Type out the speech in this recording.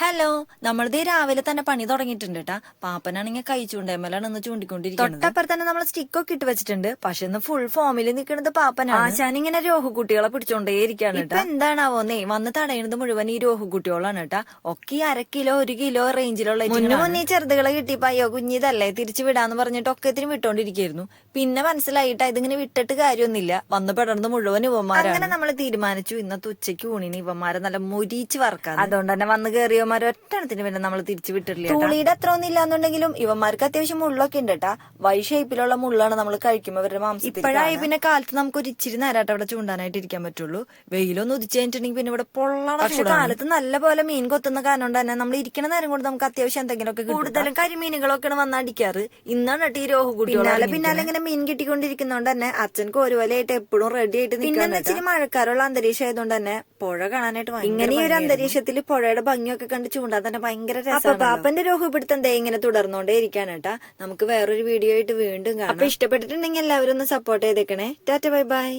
Hello നമ്മളിത് രാവിലെ തന്നെ പണി തുടങ്ങിയിട്ടുണ്ട് കേട്ടാ പാപ്പനാണെങ്കിൽ കൈ ചൂണ്ടേമലാണ് ഇന്ന് ചൂണ്ടിക്കൊണ്ടിരിക്കുന്നത്. തൊട്ടപ്പുറത്ത് തന്നെ നമ്മൾ സ്റ്റിക്കൊക്കെ ഇട്ട് വെച്ചിട്ടുണ്ട്. പക്ഷെ ഇന്ന് ഫുൾ ഫോമിൽ നിൽക്കുന്നത് പാപ്പനാണ്. ആശാൻ ഇങ്ങനെ രോഹുകുട്ടികളെ പിടിച്ചോണ്ടേ ഇരിക്കാണ് എന്താണാവോ എന്താണാവോന്നേ വന്ന് തടയുന്നത് മുഴുവൻ ഈ രോഹുകുട്ടികളാണ് കേട്ടാ ഒക്കെ അര കിലോ ഒരു കിലോ റേഞ്ചിലുള്ള മുന്നേ ചെറുതുകളെ കിട്ടിയപ്പോ അയ്യോ കുഞ്ഞിതല്ലേ തിരിച്ചു വിടാന്ന് പറഞ്ഞിട്ട് ഒക്കെ ഇതിന് വിട്ടോണ്ടിരിക്കായിരുന്നു. പിന്നെ മനസ്സിലായിട്ട് ഇതിങ്ങനെ വിട്ടിട്ട് കാര്യമൊന്നുമില്ല. വന്ന് പെടർന്ന് മുഴുവൻ ഇവന്മാരാണ്. അങ്ങനെ നമ്മൾ തീരുമാനിച്ചു. ഇന്നത്തെ ഉച്ചയ്ക്ക് ഊണിന് ഇവന്മാരെ നല്ല മുരിച്ച് വറക്കാം അതുകൊണ്ട് തന്നെ വന്ന് കയറിയവന്മാർ ഒറ്റണത്തിന് പിന്നെ നമ്മൾ തിരിച്ചു വിട്ടിട്ടില്ല തുളിയുടെ അത്ര ഒന്നും ഇല്ലാന്നുണ്ടെങ്കിലും ഇവന്മാർക്ക് അത്യാവശ്യം മുള്ളൊക്കെ ഉണ്ട് കേട്ടാ. വൈ ഷേപ്പിലുള്ള മുള്ളാണ് നമ്മൾ കഴിക്കുമ്പോൾ അവരുടെ മാംസം ഇപ്പോഴായി പിന്നെ കാലത്ത് നമുക്ക് ഒരു ഇച്ചിരി നേരമായിട്ട് അവിടെ ചൂണ്ടാനായിട്ട് ഇരിക്കാൻ പറ്റുള്ളൂ. വെയിലൊന്നും ഉദിച്ചു കഴിഞ്ഞിട്ടുണ്ടെങ്കിൽ പിന്നെ ഇവിടെ പൊള്ളണം പക്ഷെ കാലത്ത് നല്ല പോലെ മീൻ കൊത്തുന്ന കാരണം കൊണ്ട് തന്നെ നമ്മൾ ഇരിക്കണ നേരം കൊണ്ട് നമുക്ക് അത്യാവശ്യം എന്തെങ്കിലുമൊക്കെ കൂടുതലും കരിമീനുകളൊക്കെയാണ് വന്നടിക്കാറ് ഇന്നാണ് കേട്ടോ ഈ രോഹു പിന്നാലെ പിന്നാലെ ഇങ്ങനെ മീൻ കിട്ടിക്കൊണ്ടിരിക്കുന്നതുകൊണ്ട് തന്നെ അച്ഛൻക്ക് ഒരുപോലെയായിട്ട് എപ്പോഴും റെഡി ആയിട്ട് പിന്നെ ഇച്ചിരി മഴക്കാരുള്ള അന്തരീക്ഷം ആയതുകൊണ്ട് തന്നെ പുഴ കാണാനായിട്ട് ഇങ്ങനെ ഈ ഒരു അന്തരീക്ഷത്തിൽ പുഴയുടെ ഭംഗിയൊക്കെ കണ്ട് ചൂണ്ടാൻ തന്നെ ഭയങ്കര അപ്പൊ പാപ്പന്റെ രോഗപിടുത്തം ദേ ഇങ്ങനെ തുടർന്നുകൊണ്ടേ ഇരിക്കാനേട്ടാ നമുക്ക് വേറൊരു വീഡിയോ ആയിട്ട് വീണ്ടും കാണാം. അപ്പൊ ഇഷ്ടപ്പെട്ടിട്ടുണ്ടെങ്കിൽ എല്ലാവരും ഒന്ന് സപ്പോർട്ട് ചെയ്തേക്കണേ. Tata bye bye.